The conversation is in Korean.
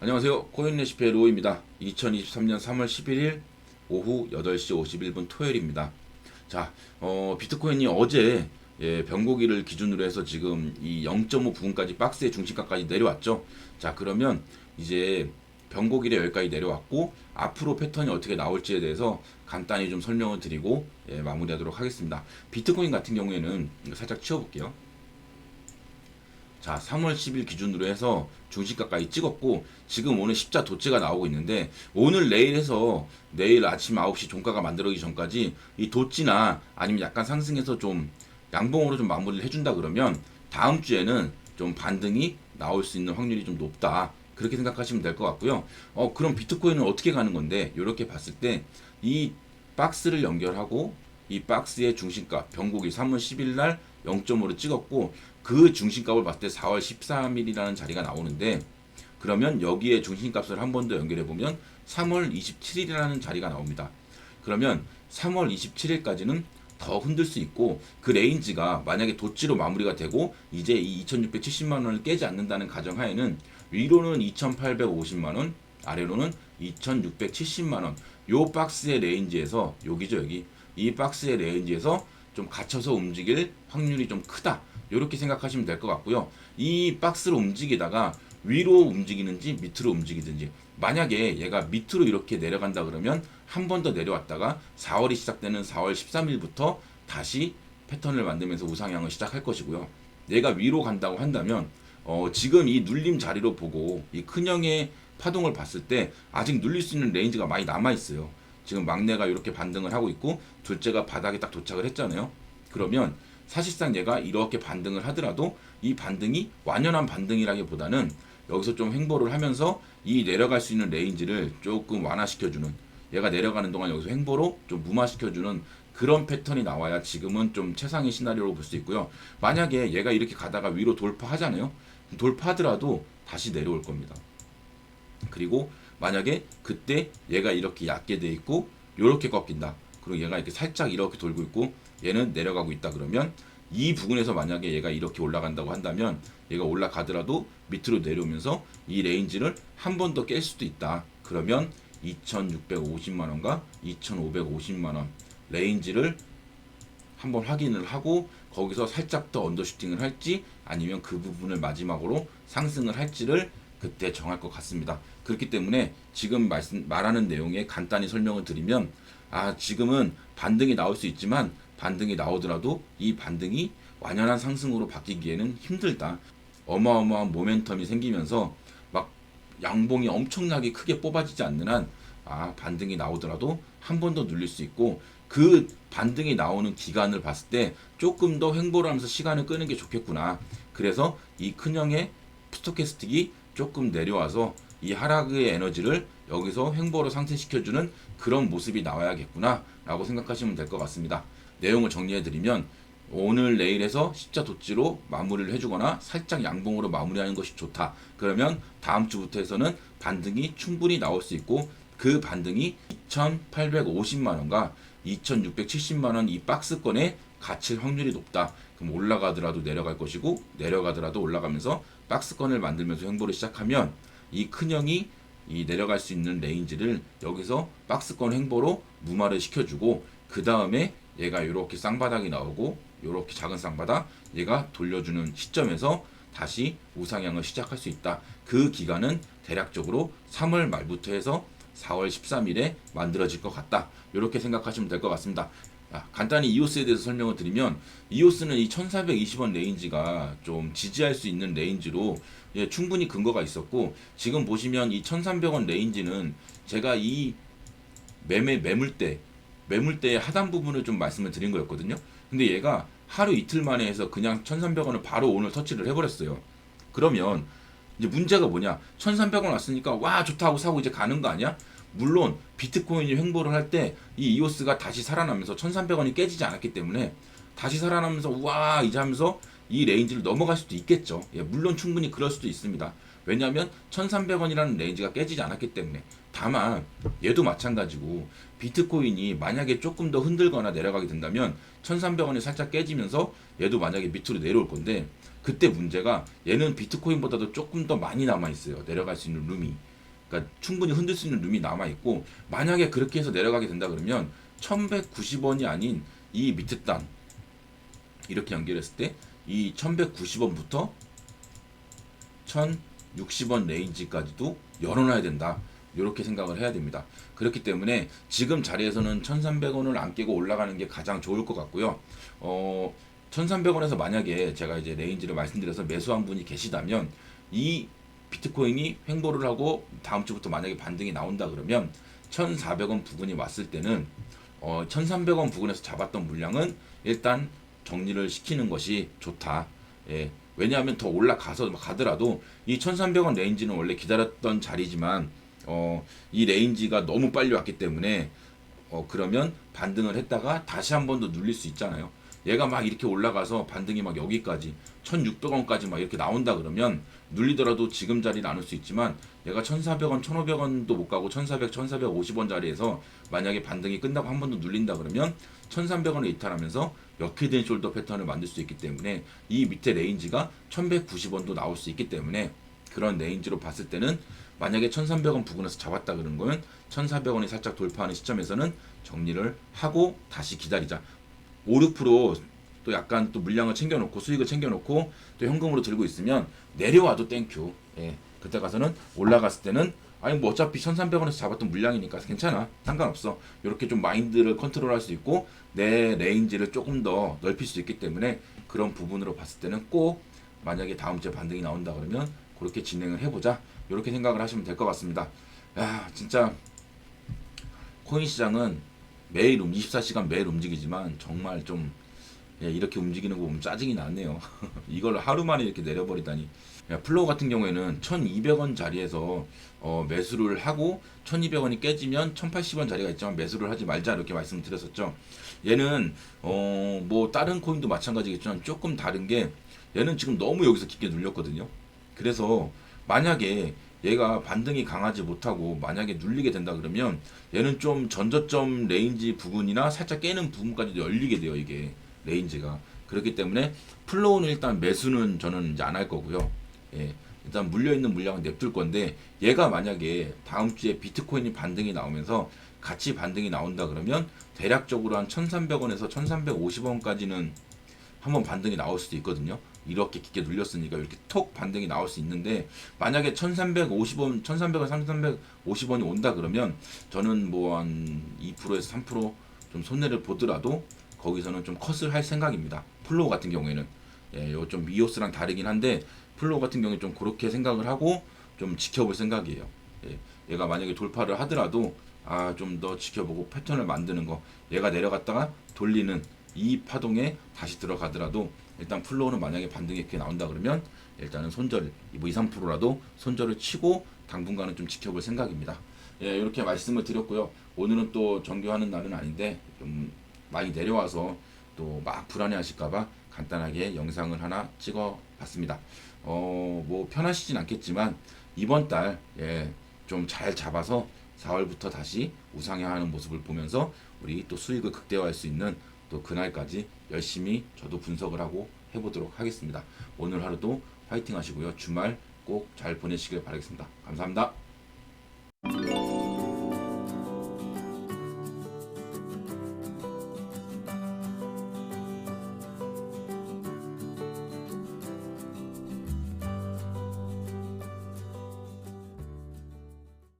안녕하세요. 코인 레시피의 로우입니다. 2023년 3월 11일 오후 8시 51분 토요일입니다. 자, 어, 비트코인이 어제 예, 변곡일을 기준으로 해서 지금 이 0.5 부분까지 박스의 중심가까지 내려왔죠. 자, 그러면 이제 변곡일에 여기까지 내려왔고 앞으로 패턴이 어떻게 나올지에 대해서 간단히 좀 설명을 드리고 예, 마무리하도록 하겠습니다. 비트코인 같은 경우에는 살짝 치워볼게요. 자, 3월 10일 기준으로 해서 중시가까지 찍었고 지금 오늘 십자 도체가 나오고 있는데 오늘 내일 해서 내일 아침 9시 종가가 만들어지기 전까지 이 도치나 아니면 약간 상승해서 좀 양봉으로 좀 마무리를 해준다 그러면 다음 주에는 좀 반등이 나올 수 있는 확률이 좀 높다. 그렇게 생각하시면 될 것 같고요. 어, 그럼 비트코인은 어떻게 가는 건데 이렇게 봤을 때 이 박스를 연결하고 이 박스의 중심가 변곡이 3월 10일 날 0.5로 찍었고 그 중심값을 봤을 때 4월 13일이라는 자리가 나오는데 그러면 여기에 중심값을 한 번 더 연결해 보면 3월 27일이라는 자리가 나옵니다. 그러면 3월 27일까지는 더 흔들 수 있고 그 레인지가 만약에 도치로 마무리가 되고 이제 이 2670만 원을 깨지 않는다는 가정하에는 위로는 2850만 원, 아래로는 2670만 원. 요 박스의 레인지에서 여기죠, 여기. 이 박스의 레인지에서 좀 갇혀서 움직일 확률이 좀 크다. 이렇게 생각하시면 될 것 같고요. 이 박스로 움직이다가 위로 움직이는지 밑으로 움직이든지 만약에 얘가 밑으로 이렇게 내려간다 그러면 한 번 더 내려왔다가 4월이 시작되는 4월 13일부터 다시 패턴을 만들면서 우상향을 시작할 것이고요. 얘가 위로 간다고 한다면 어, 지금 이 눌림 자리로 보고 이 큰형의 파동을 봤을 때 아직 눌릴 수 있는 레인지가 많이 남아 있어요. 지금 막내가 이렇게 반등을 하고 있고 둘째가 바닥에 딱 도착을 했잖아요. 그러면 사실상 얘가 이렇게 반등을 하더라도 이 반등이 완연한 반등이라기보다는 여기서 좀 횡보를 하면서 이 내려갈 수 있는 레인지를 조금 완화시켜주는 얘가 내려가는 동안 여기서 횡보로 좀 무마시켜주는 그런 패턴이 나와야 지금은 좀 최상의 시나리오로 볼 수 있고요. 만약에 얘가 이렇게 가다가 위로 돌파하잖아요. 돌파하더라도 다시 내려올 겁니다. 그리고 만약에 그때 얘가 이렇게 얕게 돼 있고 이렇게 꺾인다. 그리고 얘가 이렇게 살짝 이렇게 돌고 있고 얘는 내려가고 있다 그러면 이 부분에서 만약에 얘가 이렇게 올라간다고 한다면 얘가 올라가더라도 밑으로 내려오면서 이 레인지를 한 번 더 깰 수도 있다. 그러면 2,650만 원과 2,550만 원 레인지를 한번 확인을 하고 거기서 살짝 더 언더슈팅을 할지 아니면 그 부분을 마지막으로 상승을 할지를 그때 정할 것 같습니다. 그렇기 때문에 지금 말씀 말하는 내용에 간단히 설명을 드리면 아 지금은 반등이 나올 수 있지만 반등이 나오더라도 이 반등이 완연한 상승으로 바뀌기에는 힘들다. 어마어마한 모멘텀이 생기면서 막 양봉이 엄청나게 크게 뽑아지지 않는 한 아, 반등이 나오더라도 한 번 더 눌릴 수 있고 그 반등이 나오는 기간을 봤을 때 조금 더 횡보를 하면서 시간을 끄는 게 좋겠구나. 그래서 이 큰형의 스토캐스틱이 조금 내려와서 이 하락의 에너지를 여기서 횡보로 상승시켜주는 그런 모습이 나와야겠구나 라고 생각하시면 될 것 같습니다. 내용을 정리해드리면 오늘 내일에서 십자 도치로 마무리를 해주거나 살짝 양봉으로 마무리하는 것이 좋다. 그러면 다음 주부터 해서는 반등이 충분히 나올 수 있고 그 반등이 2,850만 원과 2,670만 원 이 박스권에 갇힐 확률이 높다. 그럼 올라가더라도 내려갈 것이고 내려가더라도 올라가면서 박스권을 만들면서 횡보를 시작하면 이 큰형이 이 내려갈 수 있는 레인지를 여기서 박스권 횡보로 무마를 시켜주고 그 다음에 얘가 이렇게 쌍바닥이 나오고 이렇게 작은 쌍바닥 얘가 돌려주는 시점에서 다시 우상향을 시작할 수 있다. 그 기간은 대략적으로 3월 말부터 해서 4월 13일에 만들어질 것 같다. 이렇게 생각하시면 될 것 같습니다. 아, 간단히 이오스에 대해서 설명을 드리면 이오스는 이 1420원 레인지가 좀 지지할 수 있는 레인지로 예, 충분히 근거가 있었고 지금 보시면 이 1300원 레인지는 제가 이 매매 매물대 매물대의 하단 부분을 좀 말씀을 드린 거였거든요. 근데 얘가 하루 이틀 만에 해서 그냥 1300원을 바로 오늘 터치를 해버렸어요. 그러면 이제 문제가 뭐냐? 1300원 왔으니까 와 좋다고 사고 이제 가는 거 아니야? 물론 비트코인이 횡보를 할 때 이 이오스가 다시 살아나면서 1300원이 깨지지 않았기 때문에 다시 살아나면서 우와 이제 하면서 이 레인지를 넘어갈 수도 있겠죠. 예, 물론 충분히 그럴 수도 있습니다. 왜냐하면 1300원이라는 레인지가 깨지지 않았기 때문에 다만 얘도 마찬가지고 비트코인이 만약에 조금 더 흔들거나 내려가게 된다면 1300원이 살짝 깨지면서 얘도 만약에 밑으로 내려올 건데 그때 문제가 얘는 비트코인보다도 조금 더 많이 남아 있어요. 내려갈 수 있는 룸이. 그러니까 충분히 흔들 수 있는 룸이 남아 있고 만약에 그렇게 해서 내려가게 된다 그러면 1190원이 아닌 이 밑에 단 이렇게 연결했을 때 이 1190원부터 1060원 레인지까지도 열어놔야 된다. 이렇게 생각을 해야 됩니다. 그렇기 때문에 지금 자리에서는 1300원을 안 깨고 올라가는 게 가장 좋을 것 같고요. 어, 1300원에서 만약에 제가 이제 레인지를 말씀드려서 매수한 분이 계시다면 이 비트코인이 횡보를 하고 다음 주부터 만약에 반등이 나온다 그러면 1,400원 부근이 왔을 때는 어, 1,300원 부근에서 잡았던 물량은 일단 정리를 시키는 것이 좋다. 예. 왜냐하면 더 올라가서 가더라도 이 1,300원 레인지는 원래 기다렸던 자리지만 어, 이 레인지가 너무 빨리 왔기 때문에 어, 그러면 반등을 했다가 다시 한 번 더 눌릴 수 있잖아요. 얘가 막 이렇게 올라가서 반등이 막 여기까지 1600원까지 막 이렇게 나온다 그러면 눌리더라도 지금 자리 나눌 수 있지만 얘가 1400원, 1500원도 못 가고 1400, 1450원 자리에서 만약에 반등이 끝나고 한 번 더 눌린다 그러면 1300원을 이탈하면서 역회된 숄더 패턴을 만들 수 있기 때문에 이 밑에 레인지가 1190원도 나올 수 있기 때문에 그런 레인지로 봤을 때는 만약에 1300원 부근에서 잡았다 그런 거면 1400원이 살짝 돌파하는 시점에서는 정리를 하고 다시 기다리자. 5, 6%또 약간 또 물량을 챙겨놓고 수익을 챙겨놓고 또 현금으로 들고 있으면 내려와도 땡큐. 예. 그때 가서는 올라갔을 때는 아니 뭐 어차피 1300원에서 잡았던 물량이니까 괜찮아. 상관없어. 이렇게 좀 마인드를 컨트롤할 수 있고 내 레인지를 조금 더 넓힐 수 있기 때문에 그런 부분으로 봤을 때는 꼭 만약에 다음 주에 반등이 나온다 그러면 그렇게 진행을 해보자. 이렇게 생각을 하시면 될 것 같습니다. 야 진짜 코인 시장은 매일 24시간 매일 움직이지만 정말 좀 예, 이렇게 움직이는 거 보면 짜증이 나네요. 이걸 하루 만에 이렇게 내려버리다니. 야, 플로우 같은 경우에는 1200원 자리에서 어, 매수를 하고 1200원이 깨지면 1080원 자리가 있지만 매수를 하지 말자 이렇게 말씀드렸었죠. 얘는 어, 뭐 다른 코인도 마찬가지겠지만 조금 다른 게 얘는 지금 너무 여기서 깊게 눌렸거든요. 그래서 만약에 얘가 반등이 강하지 못하고 만약에 눌리게 된다 그러면 얘는 좀 전저점 레인지 부분이나 살짝 깨는 부분까지도 열리게 돼요 이게 레인지가. 그렇기 때문에 플로우는 일단 매수는 저는 이제 안 할 거고요. 예. 일단 물려 있는 물량은 냅둘 건데 얘가 만약에 다음 주에 비트코인이 반등이 나오면서 같이 반등이 나온다 그러면 대략적으로 한 1300원에서 1350원까지는 한번 반등이 나올 수도 있거든요. 이렇게 깊게 눌렸으니까 이렇게 톡 반등이 나올 수 있는데 만약에 1350원, 1300원, 1350원이 온다 그러면 저는 뭐 한 2%에서 3%좀 손해를 보더라도 거기서는 좀 컷을 할 생각입니다. 플로우 같은 경우에는 예, 요좀 미오스랑 다르긴 한데 플로우 같은 경우에 좀 그렇게 생각을 하고 좀 지켜볼 생각이에요. 예, 얘가 만약에 돌파를 하더라도 아 좀 더 지켜보고 패턴을 만드는 거 얘가 내려갔다가 돌리는 이 파동에 다시 들어가더라도 일단 플로우는 만약에 반등이 이렇게 나온다 그러면 일단은 손절 뭐 2, 3%라도 손절을 치고 당분간은 좀 지켜볼 생각입니다. 예, 이렇게 말씀을 드렸고요. 오늘은 또 정교하는 날은 아닌데 좀 많이 내려와서 또 막 불안해하실까봐 간단하게 영상을 하나 찍어봤습니다. 어, 뭐 편하시진 않겠지만 이번 달 예, 좀 잘 잡아서 4월부터 다시 우상향하는 모습을 보면서 우리 또 수익을 극대화할 수 있는 또 그날까지 열심히 저도 분석을 하고 해보도록 하겠습니다. 오늘 하루도 화이팅 하시고요. 주말 꼭 잘 보내시길 바라겠습니다. 감사합니다.